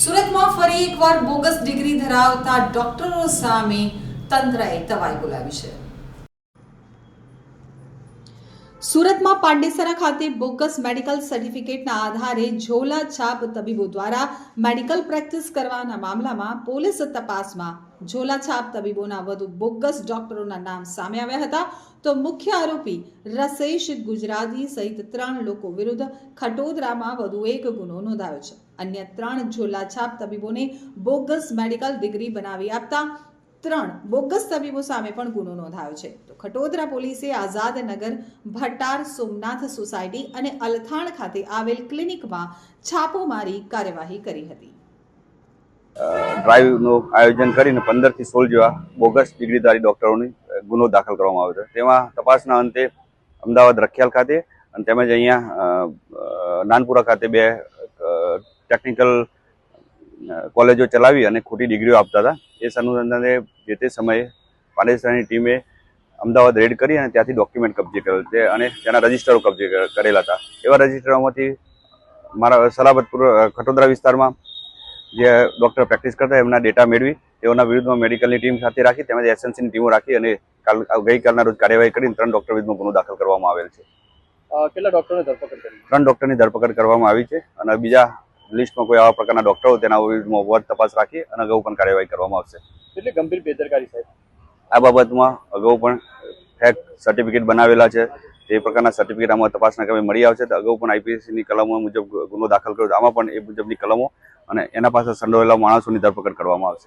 સુરતમાં ફરી એકવાર બોગસ ડિગ્રી ધરાવતા ડોક્ટરો સામે તંત્રએ તવાઈ બોલાવી છે. સુરતમાં પાંડેસરા ખાતે બોગસ મેડિકલ સર્ટિફિકેટના આધારે ઝોલા છાપ તબીબો દ્વારા મેડિકલ પ્રેક્ટિસ કરવાના મામલામાં પોલીસ તપાસમાં ઝોલા છાપ તબીબોના વધુ બોગસ ડોક્ટરોના નામ સામે આવ્યા હતા. તો મુખ્ય આરોપી રસેશ ગુજરાતી સહિત ત્રણ લોકો વિરુદ્ધ ખટોદરામાં વધુ એક ગુનો નોંધાયો છે. અન્ય ત્રણ ઝોલા છાપ તબીબોને બોગસ મેડિકલ ડિગ્રી બનાવી આપતા ત્રણ બોગસ તબીબો સામે પણ ગુનો નોંધાયો છે. તો ખટોદરા પોલીસે આઝાદનગર ભટ્ટાર સોમનાથ સોસાયટી અને અલથાણ ખાતે આવેલ ક્લિનિકમાં છાપો મારી કાર્યવાહી કરી હતી. ડ્રાઈવનું આયોજન કરીને પંદરથી સોળ જેવા બોગસ ડિગ્રીધારી ડૉક્ટરોની ગુનો દાખલ કરવામાં આવ્યો છે. તેમાં તપાસના અંતે અમદાવાદ રખિયાલ ખાતે અને તેમજ અહીંયા નાનપુરા ખાતે બે ટેકનિકલ કોલેજો ચલાવી અને ખોટી ડિગ્રીઓ આપતા હતા. એ અનુસંધાને જે તે સમયે પાંડેસરાની ટીમે અમદાવાદ રેડ કરી અને ત્યાંથી ડોક્યુમેન્ટ કબજે કરેલ છે અને તેના રજિસ્ટરો કબજે કરેલા હતા. એવા રજિસ્ટરોમાંથી મારા સલાબતપુર ખટોદરા વિસ્તારમાં જે ડૉક્ટર પ્રેક્ટિસ કરતા એમના ડેટા મેળવી તેઓના વિરુદ્ધમાં મેડિકલની ટીમ સાથે રાખી તેમજ એસએનસીની ટીમો રાખી અને કાલ ગઈકાલના રોજ કાર્યવાહી કરીને ત્રણ ડૉક્ટર વિરુદ્ધમાં ગુનો દાખલ કરવામાં આવેલ છે. કેટલા ડૉક્ટરની ધરપકડ કરી? ત્રણ ડૉક્ટરની ધરપકડ કરવામાં આવી છે અને બીજા લિસ્ટમાં કોઈ આવા પ્રકારના ડૉક્ટરો તેના વિરુદ્ધમાં વધ તપાસ રાખી અને અગાઉ પણ કાર્યવાહી કરવામાં આવશે. એટલે ગંભીર બેદરકારી સાહેબ? આ બાબતમાં અગાઉ પણ ફેક સર્ટિફિકેટ બનાવેલા છે. તે પ્રકારના સર્ટિફિકેટ આમાં તપાસના કામે મળી આવશે તો અગાઉ પણ આઈપીએસસીની કલમો મુજબ ગુનો દાખલ કર્યો આમાં પણ એ મુજબની કલમો અને એના પાસે સંડોવેલા માણસોની ધરપકડ કરવામાં આવશે.